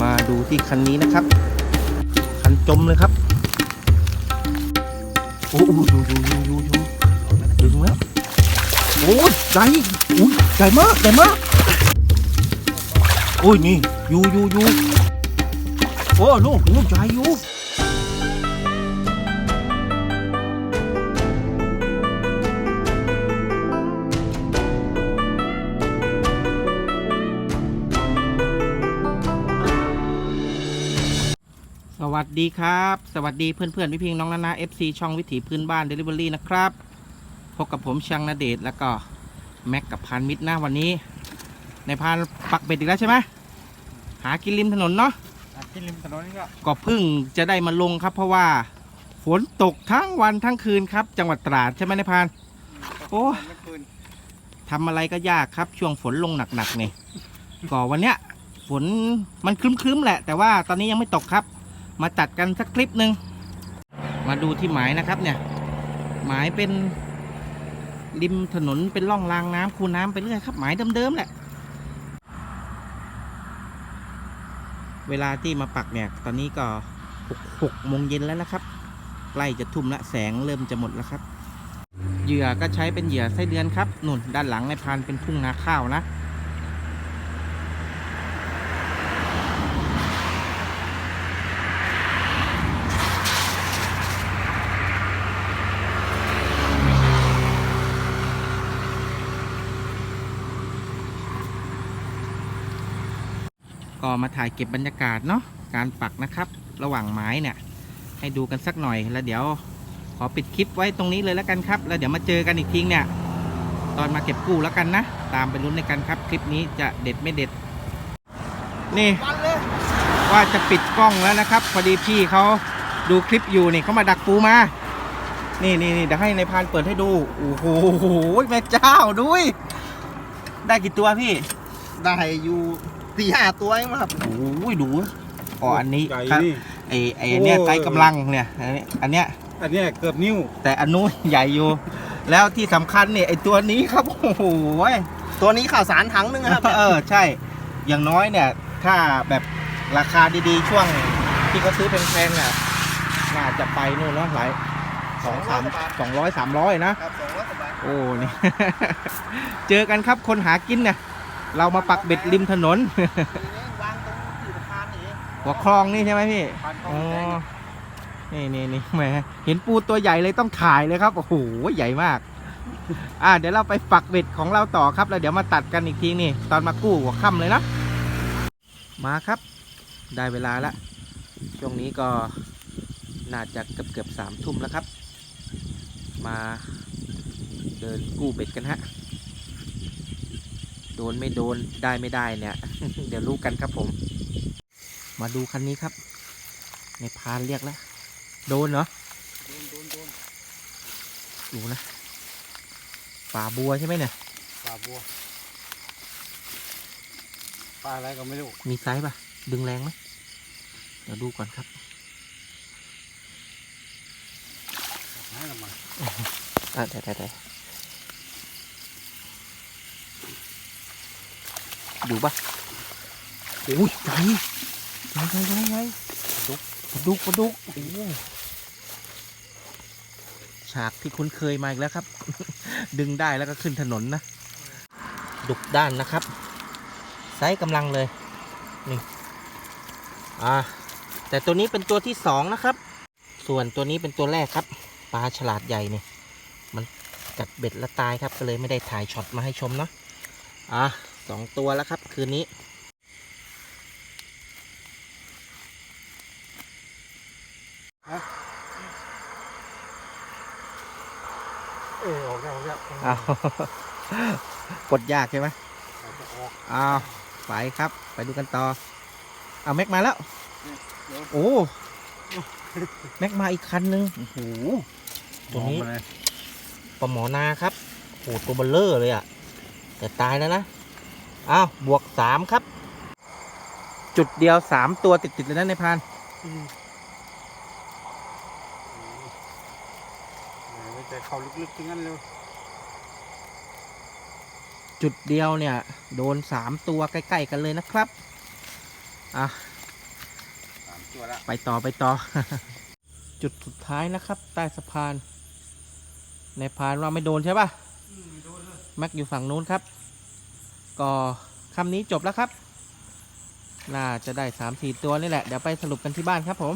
มาดูที่คันนี้นะครับ คันจมเลยครับโอ้ยอยู่อยู่อยู่อยู่อยู่ดึงแล้วโอ้ยใหญ่อุ้ยใหญ่มากใหญ่มากโอ้ยนี่อยู่อยู่อยู่โอ้ลูกลูกใหญ่อยู่ วัสดีครับ สวัสดีเพื่อนเพื่อนๆพี่พิงน้องนานา FC ช่องวิถีพื้นบ้าน Delivery นะครับ พบกับผมชังนาเดชน์แล้วก็ แม็กกับพานมิตรนะวันนี้ ในพานปักเบ็ดอีกแล้วใช่ไหมหากินริมถนนเนาะที่ริมถนนนี่ก็ก็เพึ่งจะได้มาลงครับ เพราะว่าฝนตกทั้งวันทั้งคืนครับ จังหวัดตราดใช่ไหมในพานโอ้เมื่อคืนทำอะไรก็ยากครับช่วงฝนลงหนักๆนี่ก็วันเนี้ยฝนมันครึ้มๆแหละ แต่ว่าตอนนี้ยังไม่ตกครับ มาจัดกันสักคลิปหนึ่งมาดูที่หมายนะครับเนี่ย หมายเป็นริมถนนเป็นร่องรางน้ำคูน้ำไปเรื่อยครับ หมายเดิมๆแหละ เวลาที่มาปักเนี่ย ตอนนี้ก็หกหกโมงเย็นแล้วนะครับ ใกล้จะทุ่มละแสงเริ่มจะหมดแล้วครับ เหยื่อก็ใช้เป็นเหยื่อไส้เดือนครับนุ่นด้านหลังในพานเป็นทุ่งนาข้าวนะ มาถ่ายเก็บบรรยากาศเนาะการปักนะครับ ระหว่างไม้เนี่ย ให้ดูกันสักหน่อยแล้วเดี๋ยวขอปิดคลิปไว้ตรงนี้เลยแล้วกันครับ แล้วเดี๋ยวมาเจอกันอีกทีเนี่ย ตอนมาเก็บกู้แล้วกันนะ ตามไปลุ้นในกันครับ คลิปนี้จะเด็ดไม่เด็ด นี่ว่าจะปิดกล้องแล้วนะครับ พอดีพี่เขาดูคลิปอยู่นี่เขามาดักปูมา นี่นี่นี่เดี๋ยวให้ในพานเปิดให้ดู โอ้โหแม่เจ้าด้วย ได้กี่ตัวพี่ ได้อยู่ สี่ห้าตัวเองมั้งครับโอ้ยดูอ๋ออันนี้ใหญ่ครับนี่ ไอไอเนี้ยโอ้ ไกด์กำลังเนี่ยอันนี้อันเนี้ยอันเนี้ยเกือบนิ้วแต่อันนู้นใหญ่อยู่ แล้วที่สำคัญเนี่ยไอตัวนี้ครับโอ้โหตัวนี้ข่าวสารถังนึงนะครับ เออใช่ อย่างน้อยเนี่ย ถ้าแบบราคาดีๆ ช่วงที่เขาซื้อแพงๆน่ะน่าจะไปนู่นเนาะหลายสองสามสองร้อยสามร้อยนะ ครับสองร้อยกว่าบาทโอ้นี่ เจอกันครับคนหากินเนี่ย เรามาปักเบ็ดริมถนนนี่วางตรงที่สะพานนี่เองหัวคลองนี่ใช่ไหมพี่ผ่านคลออ๋งอแสงนี่นี่นี่แหมเห็นปูตัวใหญ่เลยต้องถ่ายเลยครับ โอ้โห ใหญ่มาก อ่าเดี๋ยวเราไปปักเบ็ดของเราต่อครับ แล้วเดี๋ยวมาตัดกันอีกทีนี่ ตอนมากู้หัวค่ำเลยนะ มาครับ ได้เวลาละ ช่วงนี้ก็น่าจะเกือบเกือบสามทุ่มแล้วครับ มาเดินกู้เบ็ดกันฮะ โดนไม่โดนได้ไม่ได้เนี่ย เดี๋ยวรู้กันครับผม มาดูคันนี้ครับ ในพานเรียกแล้ว โดนเหรอโดนโดนโดนดูนะป่าบัวใช่ไหมเนี่ยปลาบัวปลาอะไรก็ไม่รู้ มีไซส์ป่ะ ดึงแรงไหมเดี๋ยวดูก่อนครับหายละมา อะได้ได้ได้ดูป่ะโอ้ยใหญ่ใหญ่ใหญ่ใหญ่ใหญ่ปลาดุกปลาดุกปลาดุกโอ้ฉากที่คุ้นเคยมาอีกแล้วครับ ดึงได้แล้วก็ขึ้นถนนนะ ดุกด้านนะครับ ไซส์กำลังเลย นี่ อ่า แต่ตัวนี้เป็นตัวที่สองนะครับ ส่วนตัวนี้เป็นตัวแรกครับ ปลาฉลาดใหญ่เนี่ยมันกัดเบ็ดแล้วตายครับ ก็เลยไม่ได้ถ่ายช็อตมาให้ชมเนาะ อะ สองตัวแล้วครับ คืนนี้ เออออกแล้วออกแล้วอ้าวปลดยากใช่ไหมออกออกอ้าวไปครับ ไปดูกันต่อ เอาแม็กมาแล้วโอ้ แม็กมาอีกคันนึงโอ้โห ตัวนี้ มองมาเลยปลาหมอนาครับโอ้โหตัวเบลเลอร์เลยอะแต่ตายแล้วนะ อ้าวบวกสามครับ จุดเดียวสามตัวติดๆเลยนะในพานไม่แต่เข้าลึกๆทั้งนั้นเลยจุดเดียวเนี่ย โดนสามตัวใกล้ๆกันเลยนะครับ อะตัวละไปต่อไปต่อ จุดสุดท้ายนะครับ ใต้สะพาน ในพานว่าไม่โดนใช่ปะแม็กอยู่ฝั่งนู้นครับ ก็คำนี้จบแล้วครับ น่าจะได้สามสี่ตัวนี่แหละ เดี๋ยวไปสรุปกันที่บ้านครับผม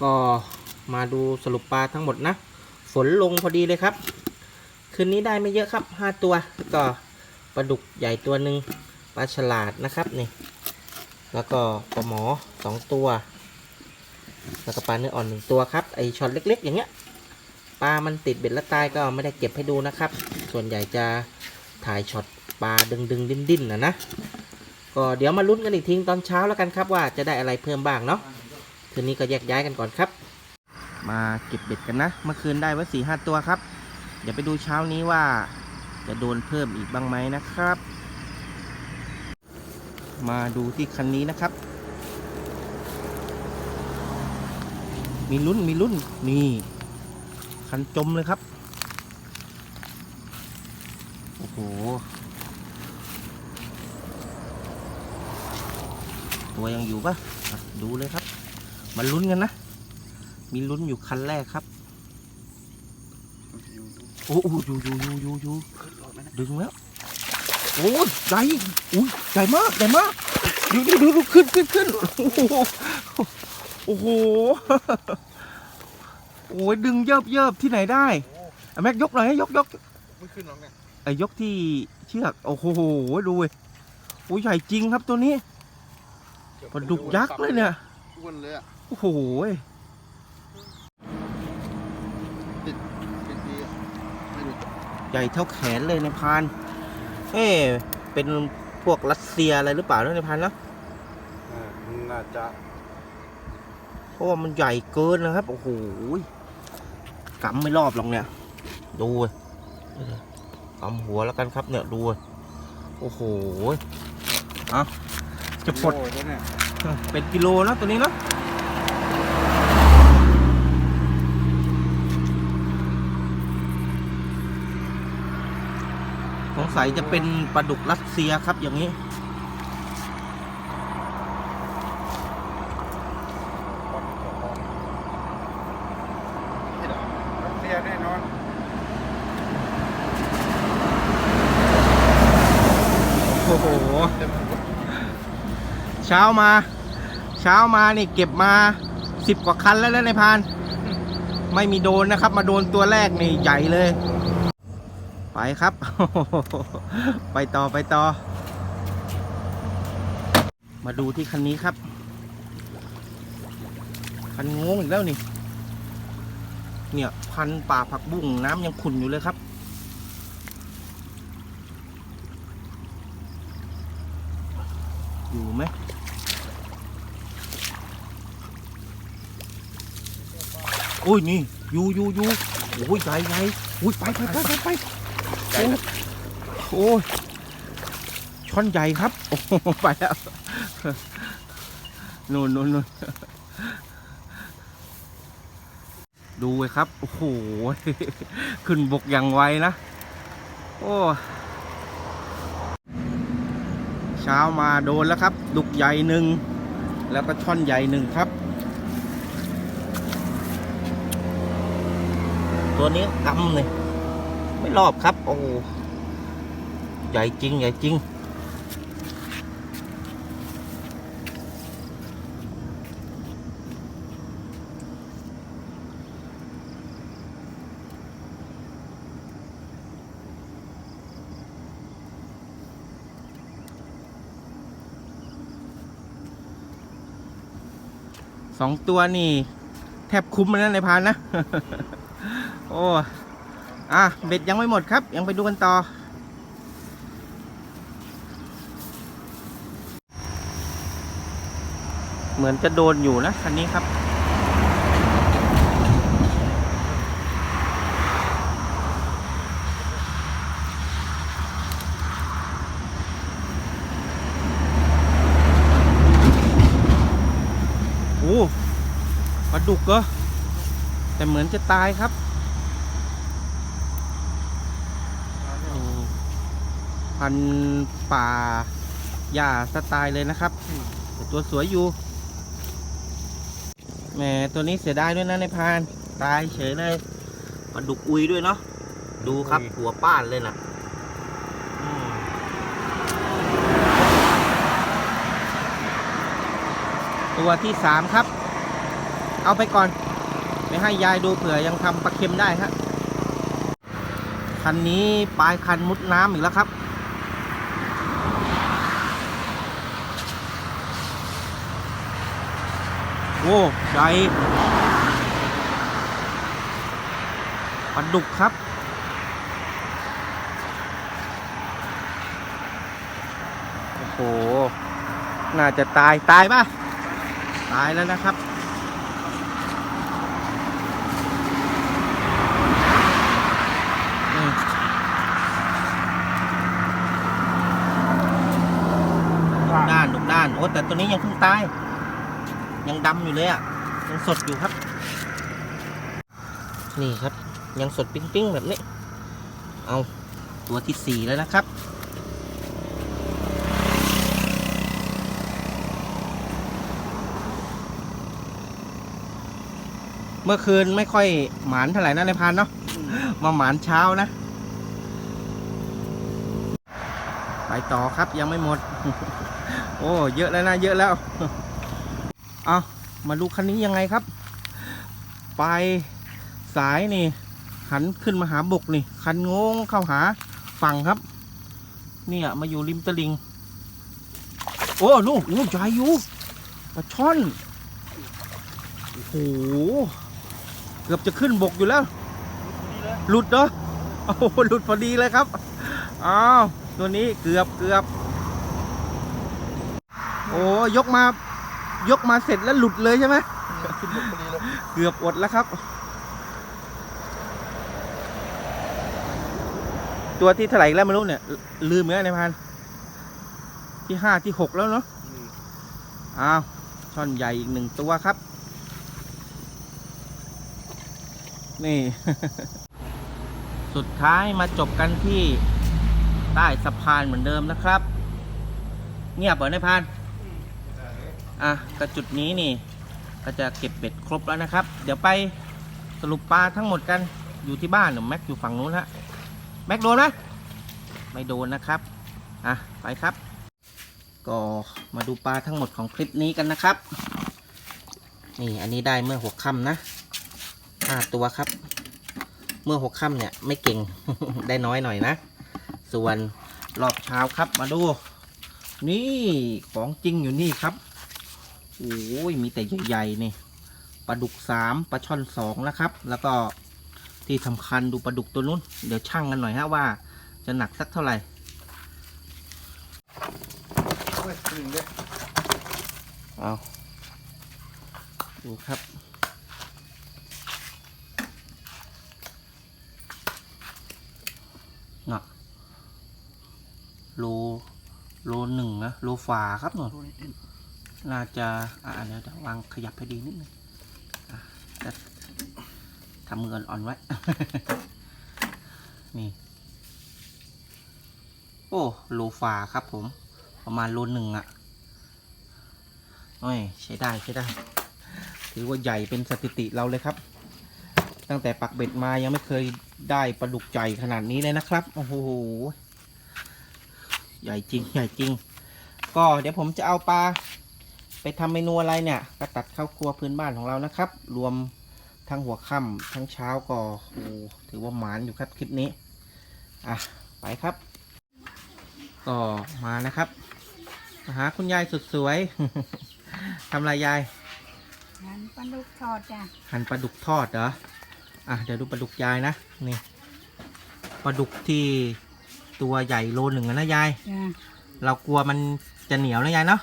ก็มาดูสรุปปลาทั้งหมดนะ ฝนลงพอดีเลยครับ คืนนี้ได้ไม่เยอะครับห้าตัว ก็ปลาดุกใหญ่ตัวหนึ่งปลาฉลาดนะครับนี่ แล้วก็ปลาหมอสองตัว แล้วก็ปลาเนื้ออ่อนหนึ่งตัวครับ ไอช็อตเล็ก ๆ อย่างเงี้ย ปลามันติดเบ็ดแล้วตายก็ไม่ได้เก็บให้ดูนะครับ ส่วนใหญ่จะถ่ายช็อต ปลาดึงดึงดิ้นดิ้นนะนะก็เดี๋ยวมาลุ้นกันอีกทีตอนเช้าแล้วกันครับว่าจะได้อะไรเพิ่มบ้างเนาะคืนนี้ก็แยกย้ายกันก่อนครับ มาเก็บเบ็ดกันนะ เมื่อคืนได้ไว้สี่ห้าตัวครับ เดี๋ยวไปดูเช้านี้ว่าจะโดนเพิ่มอีกบ้างไหมนะครับ มาดูที่คันนี้นะครับ มีลุ้นมีลุ้นนี่คันจมเลยครับ โอ้โห ตัวยังอยู่ปะอะดูเลยครับมาลุ้นกันนะ มีลุ้นอยู่คันแรกครับโอ้โหอยู่อยู่อยู่อยู่อยู่ดึงแล้วโอ้ยใหญ่อุ้ยใหญ่มากใหญ่มากดูดูดูดูขึ้นขึ้นขึ้นโอ้โหโอ้โหโอ้ยดึงเยิบเยิบที่ไหนได้อะแม็กยกหน่อยให้ยกยกไม่ขึ้นหรอกเนี่ยไอ้ยกที่เชือกโอ้โหดูเว้ยโอ้ยใหญ่จริงครับตัวนี้ ปลาดุกยักษ์เลยเนี่ยอ้วนเลยอะโอ้โหติดดีอะไม่หลุดใหญ่เท่าแขนเลยในพานเอ๊ะเป็นพวกรัสเซียอะไรหรือเปล่าเนอะในพานเนอะอ่าน่าจะเพราะว่ามันใหญ่เกินนะครับโอ้โหกำไม่รอบหรอกเนี่ย ดูเว้ยกำหัวแล้วกันครับเนี่ยดูเว้ยโอ้โหเอา จะปลดโอ้ยตัวเนี่ยเป็นกิโลนะตัวนี้เนาะสงสัยจะเป็นปลาดุกรัสเซียครับอย่างนี้รัสเซียแน่นอนโอ้โห เช้ามา เช้ามานี่เก็บมาสิบกว่าคันแล้วนะในพาน ไม่มีโดนนะครับ มาโดนตัวแรกนี่ใหญ่เลย ไปครับ ไปต่อไปต่อ มาดูที่คันนี้ครับ คันงงอีกแล้วนี่ เนี่ยพันป่าผักบุ้งน้ำยังขุ่นอยู่เลยครับอยู่ไหม โอ้ยนี่อยู่อยู่อยู่โอ้ยใหญ่ใหญ่โอ้ยไปไปไปไปไปโอ้ยโอ้ยช่อนใหญ่ครับโอ้ไปแล้วนู่นนู่นนู่นดูเลยครับ โอ้โห ขึ้นบกอย่างไวนะ โอ้ เช้ามาโดนแล้วครับ ดุกใหญ่หนึ่ง แล้วก็ช่อนใหญ่หนึ่งครับ ตัวนี้กำเลยไม่รอบครับ โอ้ใหญ่จริง ใหญ่จริง สองตัวนี่ แทบคุ้มเลยนะในพานนะ โอ้อะเบ็ดยังไม่หมดครับ ยังไปดูกันต่อ เหมือนจะโดนอยู่นะคันนี้ครับโอ้ปลาดุกเหรอแต่เหมือนจะตายครับโอ้ พันธุ์ป่าหญ้าสไตล์เลยนะครับแต่ตัวสวยอยู่แหมตัวนี้เสียดายด้วยนะในพราน ตายเฉยเลยปลาดุกอุยด้วยเนาะดูครับหัวป้านเลยนะอืมตัวที่สามครับ เอาไปก่อน ไปให้ยายดูเผื่อยังทำปลาเค็มได้ครับคันนี้ปลายคันมุดน้ำอีกแล้วครับ โอ้ใหญ่ปลาดุกครับ โอ้โห น่าจะตาย ตายป่ะ ตายแล้วนะครับ ด้านดุกด้าน โอ้แต่ตัวนี้ยังเพิ่งตาย ยังดำอยู่เลยอะยังสดอยู่ครับ นี่ครับ ยังสดปิ้งๆแบบนี้ เอาตัวที่สี่แล้วนะครับเมื่อคืนไม่ค่อยหมานเท่าไหร่นะในพานเนาะมาหมานเช้านะ ไปต่อครับยังไม่หมด โอ้ เยอะแล้วนะ เยอะแล้ว เอามาดูคันนี้ยังไงครับ ไปสายนี่ หันขึ้นมาหาบกนี่ คันงงเข้าหาฝั่งครับ เนี่ยมาอยู่ริมตลิง โอ้ลูกโอ้ใหญ่อยู่ปลาช่อนโอ้โหเกือบจะขึ้นบกอยู่แล้ว หลุดเนาะโอ้โหหลุดพอดีเลยครับอ้าวตัวนี้เกือบเกือบโอ้ยกมา ยกมาเสร็จแล้วหลุดเลยใช่ไหมขึ้นบกพอดีเลยเกือบอดแล้วครับ ตัวที่เท่าไหร่อีกแล้วไม่รู้เนี่ย ลืมแล้วในายพันที่ห้าที่หกแล้วเนาะอ้าวช่อนใหญ่อีกหนึ่งตัวครับ นี่ สุดท้ายมาจบกันที่ใต้สะพานเหมือนเดิมนะครับ เงียบเหรอในายพัน อะกระจุดนี้นี่ ก็จะเก็บเบ็ดครบแล้วนะครับ เดี๋ยวไปสรุปปลาทั้งหมดกันอยู่ที่บ้านหรือแม็กอยู่ฝั่งนู้นฮะแม็กโดนไหมไม่โดนนะครับอะไปครับ ก็มาดูปลาทั้งหมดของคลิปนี้กันนะครับ นี่อันนี้ได้เมื่อหัวค่ำนะห้าตัวครับ เมื่อหัวค่ำเนี่ยไม่เก่งได้น้อยหน่อยนะ ส่วนรอบเช้าครับมาดู นี่ของจริงอยู่นี่ครับ โอ้ยมีแต่ใหญ่ๆนี่ปลาดุกสามปลาช่อนสองนะครับ แล้วก็ที่สำคัญดูปลาดุกตัวนู้น เดี๋ยวช่างกันหน่อยฮะว่า จะหนักสักเท่าไหร่โอ้ยึงเลยเอาดูครับเนาะโลโลหนึ่งนะโลฝาครับเนาะตัว นี้เด่าจะอ่าเดี๋ยววางขยับให้ดีนิดนึงอะจะทำมืออ่อนๆไว้ นี่ โอ้โลฟาครับผม ประมาณโลหนึ่งอะ่ะโอ้ยใช้ได้ใช้ได้ ถือว่าใหญ่เป็นสถิติเราเลยครับ ตั้งแต่ปักเบ็ดมายังไม่เคยได้ปลาดุกใหญ่ขนาดนี้เลยนะครับ โอ้โห ใหญ่จริง ใหญ่จริง ก็เดี๋ยวผมจะเอาปลา ไปทำเมนูอะไรเนี่ยก็ตัดเข้าวครัวพื้นบ้านของเรานะครับ รวมทั้งหัวค่ำทั้งเช้าก็โอ้ถือว่าหมานอยู่ครับคลิปนี้อะไปครับ ก็มานะครับมาหาคุณยายสุดสวยทำอะไรยายหันปลาดุกทอดจ้ะหั่นปลาดุกทอดเหรออะเดี๋ยวดูปลาดุกยายนะนี่ปลาดุกที่ตัวใหญ่โลหนึ่งอะนะยายจ้ะเรากลัวมันจะเหนียวนะยายเนาะ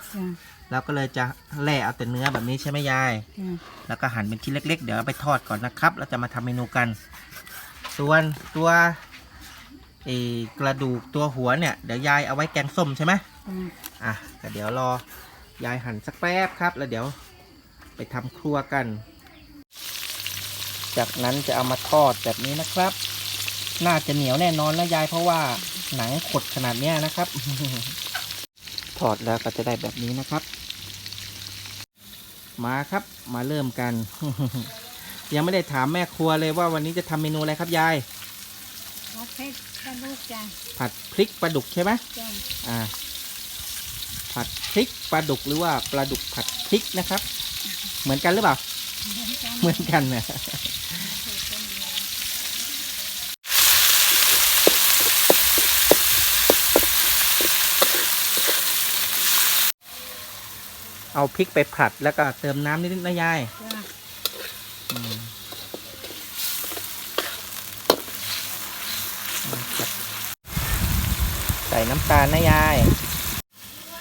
จ้ะเราก็เลยจะแล่เอาแต่เนื้อแบบนี้ใช่ไหมยาย จ้ะแล้วก็หั่นเป็นชิ้นเล็ก ๆ เดี๋ยวเอาไปทอดก่อนนะครับแล้วจะมาทำเมนูกัน ส่วนตัวเออกระดูกตัวหัวเนี่ยเดี๋ยวยายเอาไว้แกงส้มใช่ไหมจ้ะอะก็เดี๋ยวรอยายหั่นสักแป๊บครับ แล้วเดี๋ยวไปทำครัวกัน จากนั้นจะเอามาทอดแบบนี้นะครับ น่าจะเหนียวแน่นอนนะยายเพราะว่าหนังขดขนาดเนี้ยนะครับ ทอดแล้วก็จะได้แบบนี้นะครับ มาครับมาเริ่มกัน ยังไม่ได้ถามแม่ครัวเลยว่าวันนี้จะทำเมนูอะไรครับยายผัดเผ็ดปลาดุกจ้ะผัดพริกปลาดุกใช่ไหมจ้ะอ่า ผัดพริกปลาดุกหรือว่าปลาดุกผัดพริกนะครับ เหมือนกันหรือเปล่า เหมือนกันเหมือนกันนะ เอาพริกไปผัดแล้วก็เติมน้ำนิดๆนะยายจ้ะอืมใส่น้ำตาลนะยาย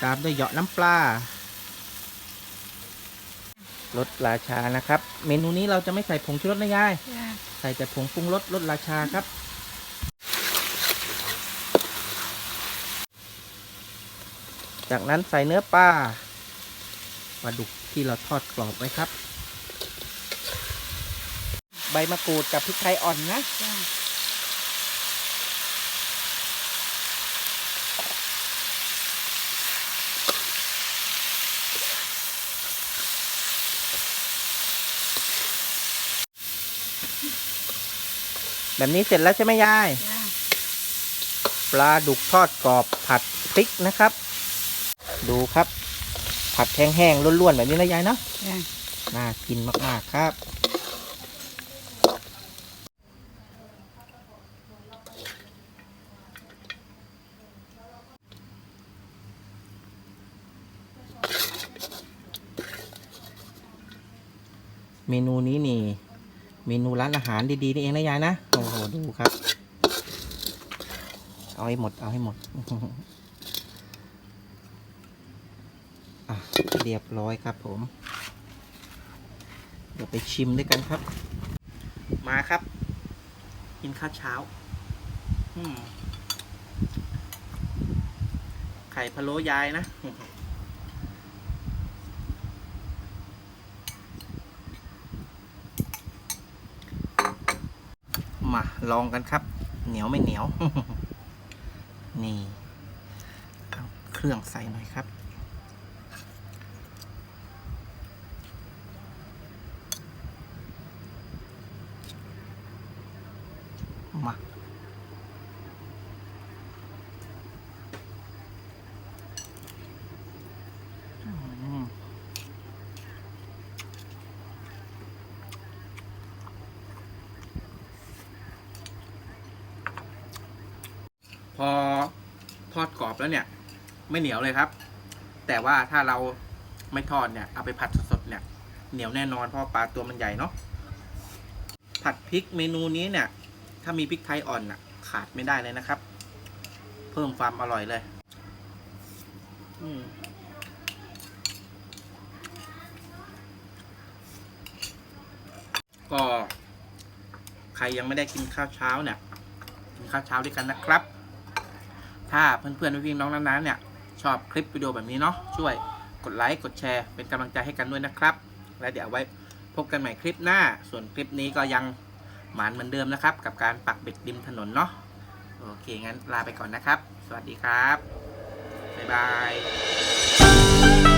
ตามด้วยเหยาะน้ำปลารสราชานะครับ เมนูนี้เราจะไม่ใส่ผงชูรสนะยาย จ้ะใส่แต่ผงปรุงรสรสราชาครับ จากนั้นใส่เนื้อปลา ปลาดุกที่เราทอดกรอบไว้ครับ ใบมะกรูดกับพริกไทยอ่อนนะจ้ะแบบนี้เสร็จแล้วใช่ไหมยายจ้ะปลาดุกทอดกรอบผัดพริกนะครับ ดูครับ ผัดแห้งๆล้วนๆแบบนี้นะยายเนาะจ้ะน่ากินมากๆครับเมนูนี้นี่ เมนูร้านอาหารดีๆนี่เองนะยายนะ โอ้โห ดูครับ เอาให้หมด เอาให้หมด อะ เรียบร้อยครับผม เดี๋ยวไปชิมด้วยกันครับ มาครับ กินข้าวเช้า อืมไข่พะโล้ยายนะมาลองกันครับ เหนียวไม่เหนียว นี่เอาเครื่องใส่หน่อยครับ มาอืมพอ ทอดกรอบแล้วเนี่ย ไม่เหนียวเลยครับ แต่ว่าถ้าเราไม่ทอดเนี่ยเอาไปผัดสดๆเนี่ยเหนียวแน่นอนเพราะปลาตัวมันใหญ่เนาะผัดพริกเมนูนี้เนี่ย ถ้ามีพริกไทยอ่อนน่ะ ขาดไม่ได้เลยนะครับ เพิ่มความอร่อยเลยก็ใครยังไม่ได้กินข้าวเช้าเนี่ยกินข้าวเช้าด้วยกันนะครับ ถ้าเพื่อนๆพี่ๆน้องๆนั้นๆเนี่ยชอบคลิปวิดีโอแบบนี้เนาะช่วยกดไลค์กดแชร์เป็นกำลังใจให้กันด้วยนะครับ และเดี๋ยวไว้พบกันใหม่คลิปหน้า ส่วนคลิปนี้ก็ยังหมานเหมือนเดิมนะครับ กับการปักเบ็ดริมถนนเนาะโอเค งั้นลาไปก่อนนะครับ สวัสดีครับ บ๊ายบาย